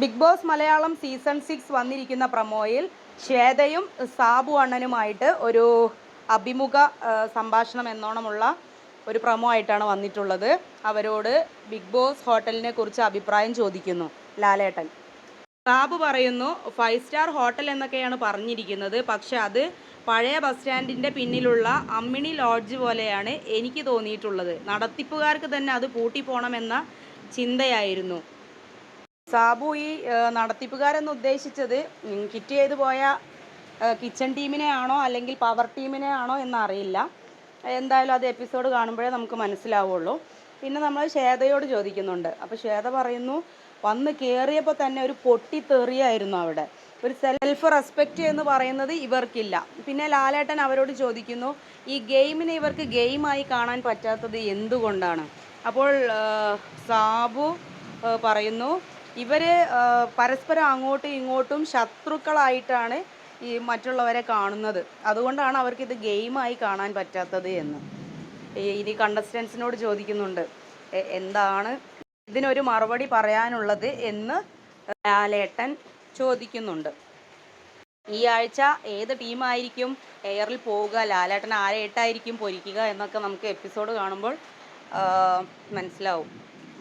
Big Boss Malayalam season six വന്നിരിക്കുന്ന പ്രമോയിൽ ശ്വേതയും സാബു അണ്ണനുമായിട്ട് ഒരു അഭിമുഖ സംഭാഷണം എന്നോണമുള്ള ഒരു പ്രമോ ആയിട്ടാണ് വന്നിട്ടുള്ളത്. അവരോട് ബിഗ് ബോസ് ഹോട്ടലിനെ കുറിച്ച് അഭിപ്രായം ചോദിക്കുന്നു. ലാലേട്ടൻ. സാബു പറയുന്നു ഫൈവ് സ്റ്റാർ ഹോട്ടൽ എന്നൊക്കെയാണ് പറഞ്ഞിരിക്കുന്നത്. പക്ഷെ അത് പഴയ ബസ് സ്റ്റാൻഡിന്റെ പിന്നിലുള്ള അമ്മിണി ലോഡ്ജ് പോലെയാണ് എനിക്ക് തോന്നിയിട്ടുള്ളത്. നടത്തിപ്പുകാർക്ക് തന്നെ അത് പൂട്ടിപ്പോണമെന്ന ചിന്തയായിരുന്നു. സാബു ഈ നടത്തിപ്പുകാരെന്ന് ഉദ്ദേശിച്ചത് കിറ്റ് ചെയ്ത് പോയ കിച്ചൺ ടീമിനെ ആണോ അല്ലെങ്കിൽ പവർ ടീമിനെ ആണോ എന്നറിയില്ല. എന്തായാലും അത് എപ്പിസോഡ് കാണുമ്പോഴേ നമുക്ക് മനസ്സിലാവുള്ളൂ. പിന്നെ നമ്മൾ ശ്വേതയോട് ചോദിക്കുന്നുണ്ട്. അപ്പോൾ ശ്വേത പറയുന്നു വന്ന് കയറിയപ്പോൾ തന്നെ ഒരു പൊട്ടിത്തെറിയായിരുന്നു അവിടെ. ഒരു സെൽഫ് റെസ്പെക്റ്റ് എന്ന് പറയുന്നത് ഇവർക്കില്ല. പിന്നെ ലാലേട്ടൻ അവരോട് ചോദിക്കുന്നു ഈ ഗെയിമിനെ ഇവർക്ക് ഗെയിമായി കാണാൻ പറ്റാത്തത് എന്തുകൊണ്ടാണ്? അപ്പോൾ സാബു പറയുന്നു ഇവർ പരസ്പരം അങ്ങോട്ടും ഇങ്ങോട്ടും ശത്രുക്കളായിട്ടാണ് ഈ മറ്റുള്ളവരെ കാണുന്നത്. അതുകൊണ്ടാണ് അവർക്ക് ഇത് ഗെയിമായി കാണാൻ പറ്റാത്തത് എന്ന്. ഇനി കണ്ടസ്റ്റൻസിനോട് ചോദിക്കുന്നുണ്ട് എന്താണ് ഇതിനൊരു മറുപടി പറയാനുള്ളത് എന്ന്? ലാലേട്ടൻ ചോദിക്കുന്നുണ്ട്. ഈ ആഴ്ച ഏത് ടീമായിരിക്കും എയറിൽ പോവുക? ലാലേട്ടൻ ആരായിട്ടായിരിക്കും പൊരിക്കുക? എന്നൊക്കെ നമുക്ക് എപ്പിസോഡ് കാണുമ്പോൾ മനസ്സിലാവും.